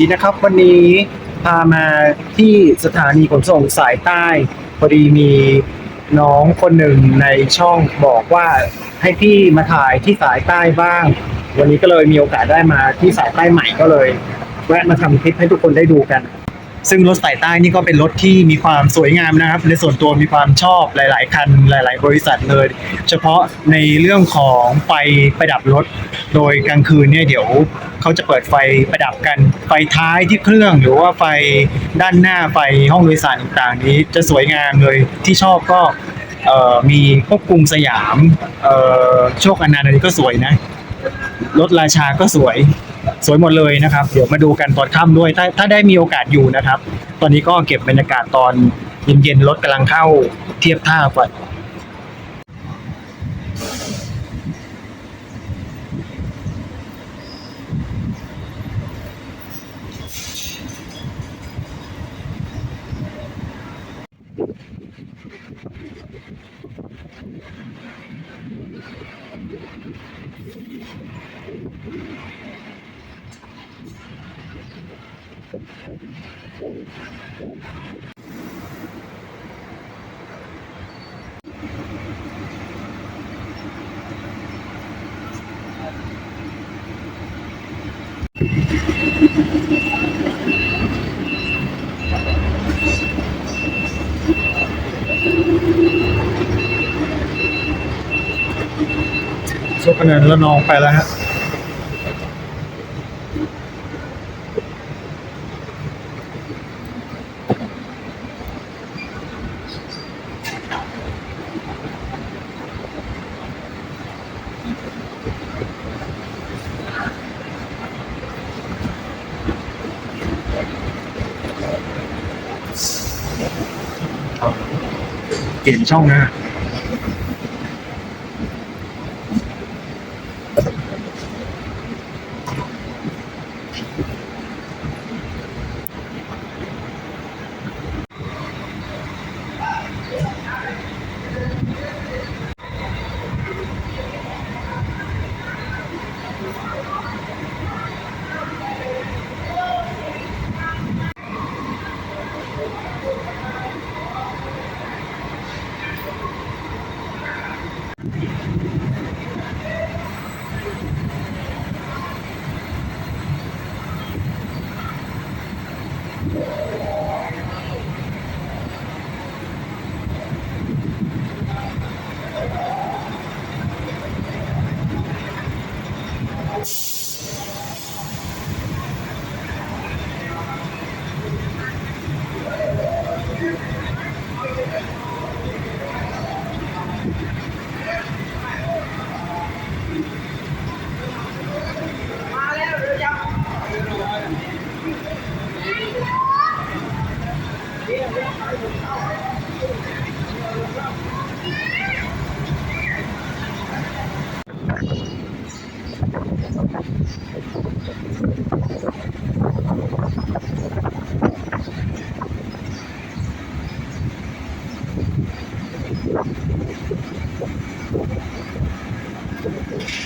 ดีนะครับวันนี้พามาที่สถานีขนส่งสายใต้ พอดีมีน้องคนหนึ่งในช่องบอกว่าให้พี่มาถ่ายที่สายใต้บ้าง วันนี้ก็เลยมีโอกาสได้มาที่สายใต้ใหม่ก็เลยแวะมาทำคลิปให้ทุกคนได้ดูกัน ซึ่งรถสายใต้นี่ก็เป็นรถที่มีความสวยงามนะครับ ในส่วนตัวมีความชอบหลาย ๆ คันหลาย ๆ บริษัทเลย เฉพาะในเรื่องของไฟประดับรถ โดยกลางคืนเนี่ยเดี๋ยวเขาจะเปิดไฟประดับกัน ไฟท้ายที่เครื่องหรือว่าไฟด้านหน้าไฟห้องโดยสารต่างๆ นี้จะสวยงามเลยที่ชอบก็มีพวกกรุงสยามโชคอนันต์อันนี้ก็สวยนะรถราชาก็สวย สวยหมดเลยนะครับ เดี๋ยวมาดูกันตอนค่ำด้วย ถ้าถ้าได้มีโอกาสอยู่นะครับ ตอนนี้ก็เก็บบรรยากาศตอนเย็นๆรถกำลังเข้าเทียบท่าก่อน โชคอนันแล้วน้องไปแล้วฮะ เปลี่ยนช่องนะ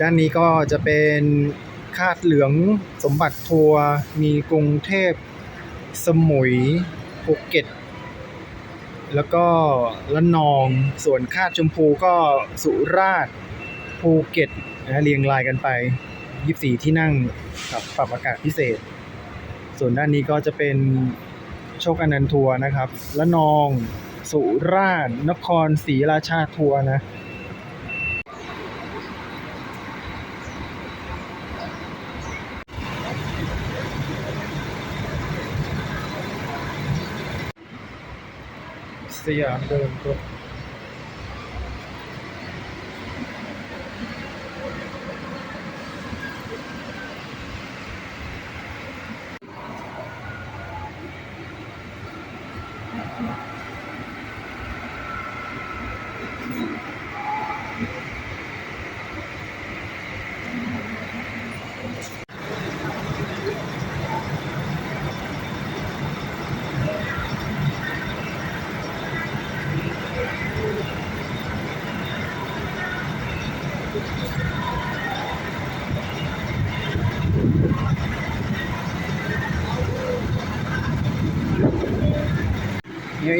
ด้านนี้ก็จะเป็นคาดเหลืองสมบัติทัวร์มีกรุงเทพ สมุยภูเก็ต แล้วก็ละนอง ส่วนคาดชมพูก็สุราษฎร์ภูเก็ตนะเรียงรายกันไป 24 ที่นั่งกับปรับอากาศพิเศษ ส่วนด้านนี้ก็จะเป็นโชคอนันทัวร์นะครับละนอง สุราษฎร์นครศรีราชาทัวร์นะ ส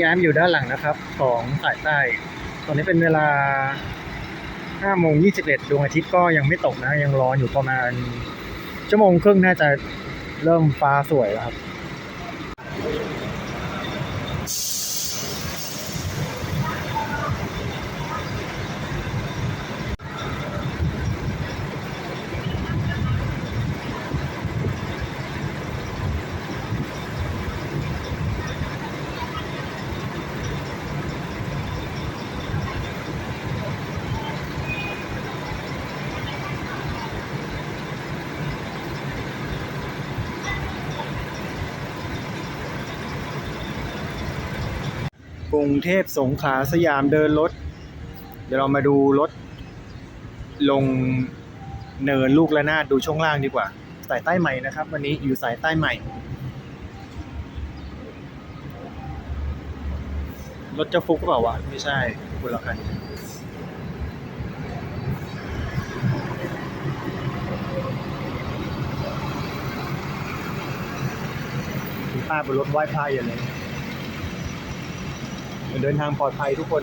ยามเดินรถเยอยะอยู่ด้านหลังนะครับ ของสายใต้ ตอนนี้เป็นเวลา5โมง21ดวงอาทิตย์ก็ยังไม่ตกนะ ยังร้อนอยู่ประมาณชั่วโมงครึ่งน่าจะเริ่มฟ้าสวยแล้วครับ กรุงเทพสงขลาสยามเดินรถ เดี๋ยวเรามาดูรถ ลงเนินลูกระนาดดูช่วงล่างดีกว่า สายใต้ใหม่นะครับ วันนี้อยู่สายใต้ใหม่ รถเจะฟุกหรอเปล่าวะ ไม่ใช่คุณละคันป้าบนรถไหว้พระอยู่เลย เดินทางปลอดภัยทุกคน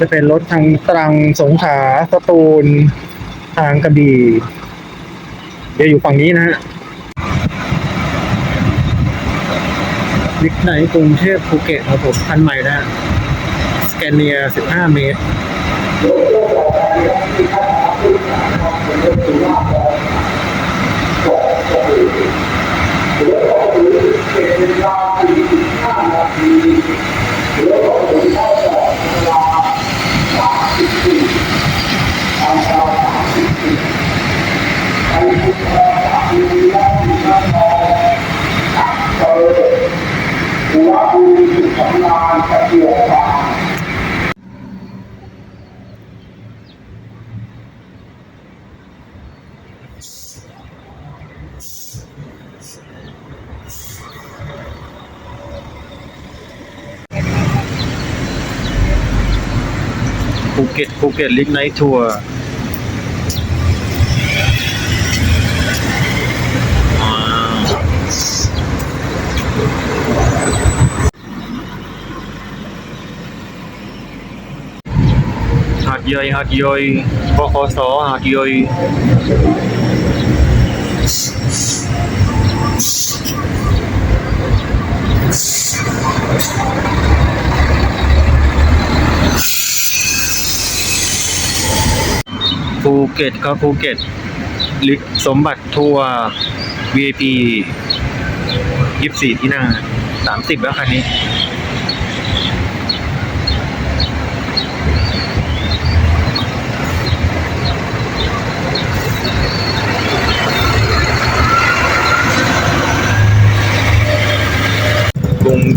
จะเป็นรถทางตรังสงขลาสตูล ทางกระบี่เดี๋ยวอยู่ฝั่งนี้นะฮะบิ๊กไนท์กรุงเทพภูเก็ตครับผมคันใหม่นะฮะสแกนเนีย 15 เมตร ภูเก็ตภูเก็ตลิกไนท์ทัวร์ว้า ใหญ่หาดใหญ่บคสหาดใหญ่ภูเก็ตครับภูเก็ตลิฟสมบัติทัวร์ VIP ยี่สี่ที่นั่งสามสิบแล้วคันนี้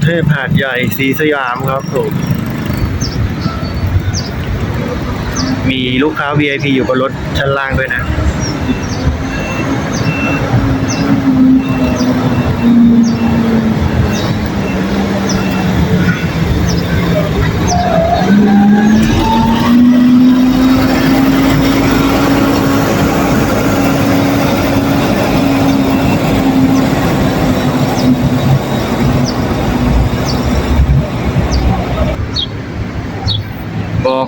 ทพหาดใหญ่สีสยามครับผมมีลูกค้า VIP อยู่บนรถชั้นล่างด้วยนะ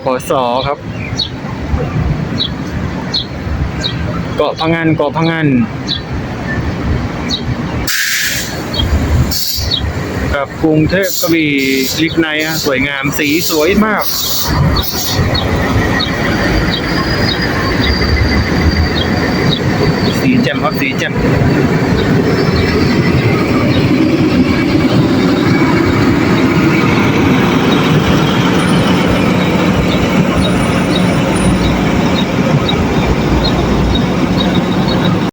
ขสครับเกาะพังงานเกาะพังงานกับกรุงเทพกระบี่ลิกไนฮะสวยงามสีสวยมากสีแจ่มครับสีแจ่ม